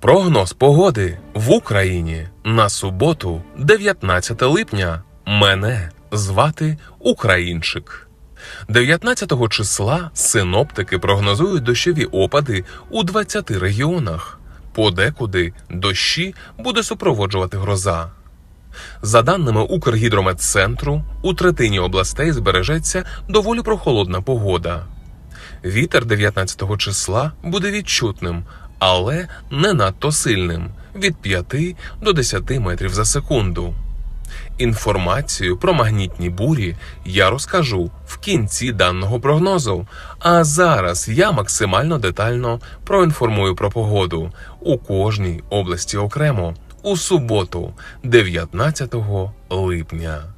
Прогноз погоди в Україні на суботу, 19 липня. Мене звати Українчик. 19 числа синоптики прогнозують дощові опади у 20 регіонах. Подекуди дощі буде супроводжувати гроза. За даними Укргідрометцентру, у третині областей збережеться доволі прохолодна погода. Вітер 19 числа буде відчутним, але не надто сильним від 5 до 10 метрів за секунду. Інформацію про магнітні бурі я розкажу в кінці даного прогнозу. А зараз я максимально детально проінформую про погоду у кожній області окремо у суботу, 19 липня.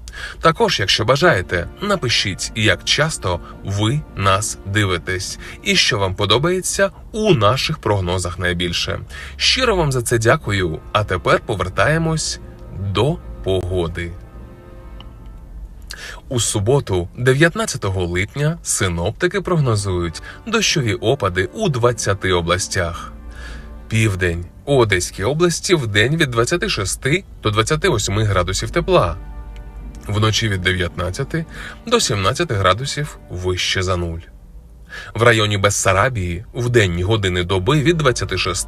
Також, якщо бажаєте, напишіть, як часто ви нас дивитесь, і що вам подобається у наших прогнозах найбільше. Щиро вам за це дякую. А тепер повертаємось до погоди. У суботу, 19 липня, синоптики прогнозують дощові опади у 20 областях. Південь у Одеській області в день від 26 до 28 градусів тепла. Вночі від 19 до 17 градусів вище за нуль. В районі Бессарабії в денні години доби від 26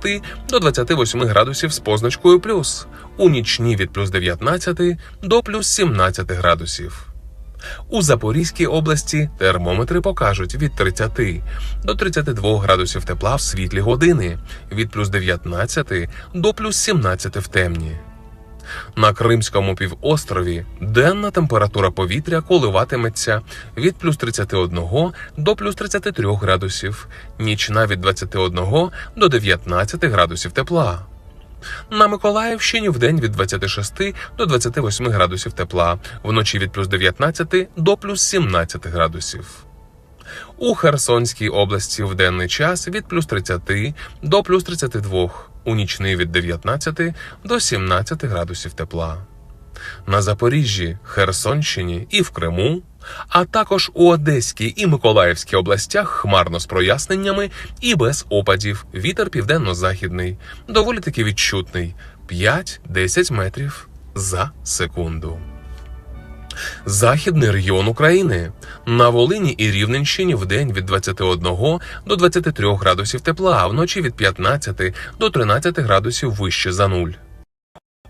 до 28 градусів з позначкою плюс, у нічні від плюс 19 до плюс 17 градусів. У Запорізькій області термометри покажуть від 30 до 32 градусів тепла в світлі години, від плюс 19 до плюс 17 в темні. На Кримському півострові денна температура повітря коливатиметься від плюс 31 до плюс 33 градусів, нічна від 21 до 19 градусів тепла. На Миколаївщині в день від 26 до 28 градусів тепла, вночі від плюс 19 до плюс 17 градусів. У Херсонській області в денний час від плюс 30 до плюс 32, у нічний від 19 до 17 градусів тепла. На Запоріжжі, Херсонщині і в Криму, а також у Одеській і Миколаївській областях хмарно з проясненнями і без опадів. Вітер південно-західний, доволі таки відчутний 5-10 метрів за секунду. Західний регіон України на Волині і Рівненщині в день від 21 до 23 градусів тепла, а вночі від 15 до 13 градусів вище за нуль.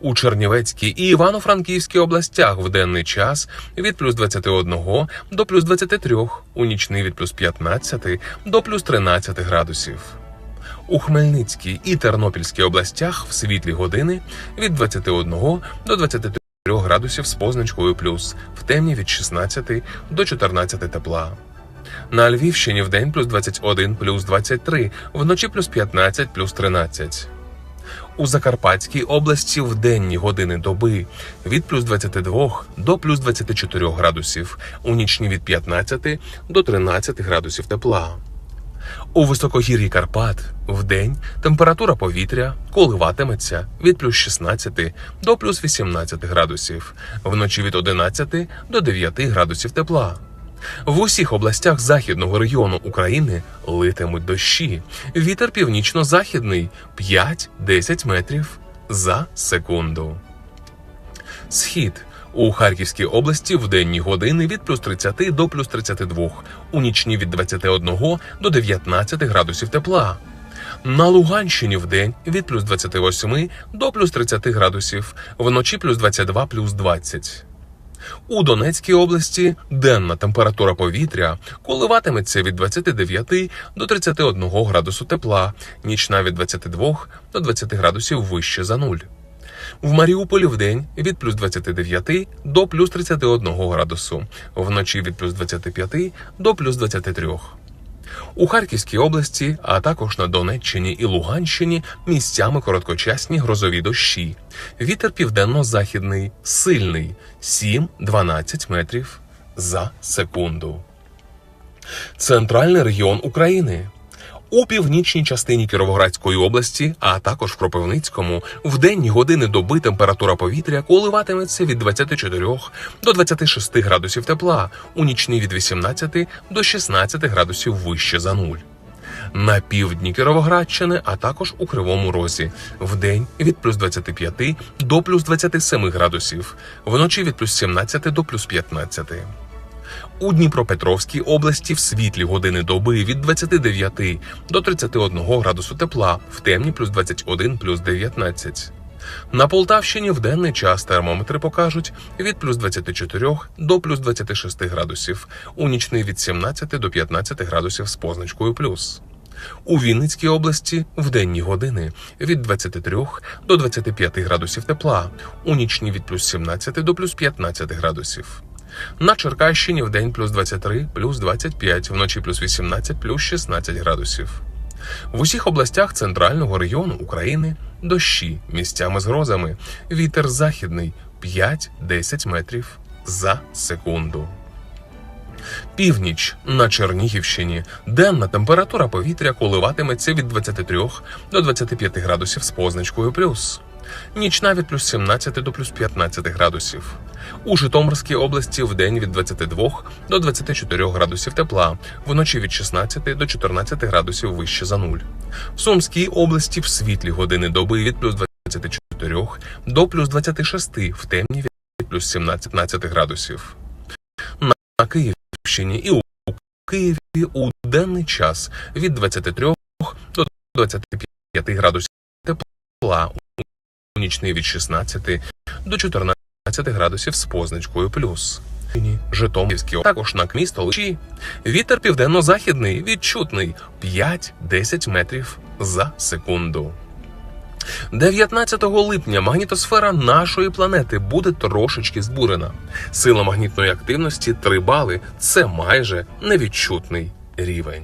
У Чернівецькій і Івано-Франківській областях в денний час від плюс 21 до плюс 23, у нічний від плюс 15 до плюс 13 градусів. У Хмельницькій і Тернопільській областях в світлі години від 21 до 23 градусів з позначкою плюс, в темні від 16 до 14 тепла. На Львівщині в день плюс 21 плюс 23, вночі плюс 15 плюс 13. У Закарпатській області в денні години доби від плюс 22 до плюс 24 градусів, у нічні від 15 до 13 градусів тепла. У високогір'ї Карпат в день температура повітря коливатиметься від плюс 16 до плюс 18 градусів, вночі від 11 до 9 градусів тепла. В усіх областях західного регіону України литимуть дощі. Вітер північно-західний 5-10 метрів за секунду. Схід у Харківській області в денні години від плюс 30 до плюс 32, у нічні від 21 до 19 градусів тепла. На Луганщині в день від плюс 28 до плюс 30 градусів, вночі плюс 22 плюс 20. У Донецькій області денна температура повітря коливатиметься від 29 до 31 градусу тепла, нічна від 22 до 20 градусів вище за нуль. В Маріуполі в день від плюс 29 до плюс 31 градусу, вночі від плюс 25 до плюс 23. У Харківській області, а також на Донеччині і Луганщині місцями короткочасні грозові дощі. Вітер південно-західний сильний 7-12 метрів за секунду. Центральний регіон України. У північній частині Кіровоградської області, а також в Кропивницькому, в денні години доби температура повітря коливатиметься від 24 до 26 градусів тепла, у нічні від 18 до 16 градусів вище за нуль. На півдні Кіровоградщини, а також у Кривому Розі, в день від плюс 25 до плюс 27 градусів, вночі від плюс 17 до плюс 15. У Дніпропетровській області в світлі години доби від 29 до 31 градусу тепла, в темні плюс 21 плюс 19. На Полтавщині в денний час термометри покажуть від плюс 24 до плюс 26 градусів, у нічний від 17 до 15 градусів з позначкою плюс. У Вінницькій області в денні години від 23 до 25 градусів тепла, у нічні від плюс 17 до плюс 15 градусів. На Черкащині в день плюс 23, плюс 25, вночі плюс 18, плюс 16 градусів. В усіх областях центрального регіону України дощі місцями з грозами. Вітер західний 5-10 метрів за секунду. Північ на Чернігівщині денна температура повітря коливатиметься від 23 до 25 градусів з позначкою плюс. Нічна від плюс 17 до плюс 15 градусів. У Житомирській області в день від 22 до 24 градусів тепла, вночі від 16 до 14 градусів вище за нуль. В Сумській області в світлі години доби від плюс 24 до плюс 26, в темні від плюс 17 градусів. На Київщині і у Києві у денний час від 23 до 25 градусів тепла, у від 16 до 14 градусів з позначкою плюс. Житомирський також на місто Личі. Вітер південно-західний відчутний 5-10 метрів за секунду. 19 липня магнітосфера нашої планети буде трошечки збурена. Сила магнітної активності 3 бали це майже невідчутний рівень.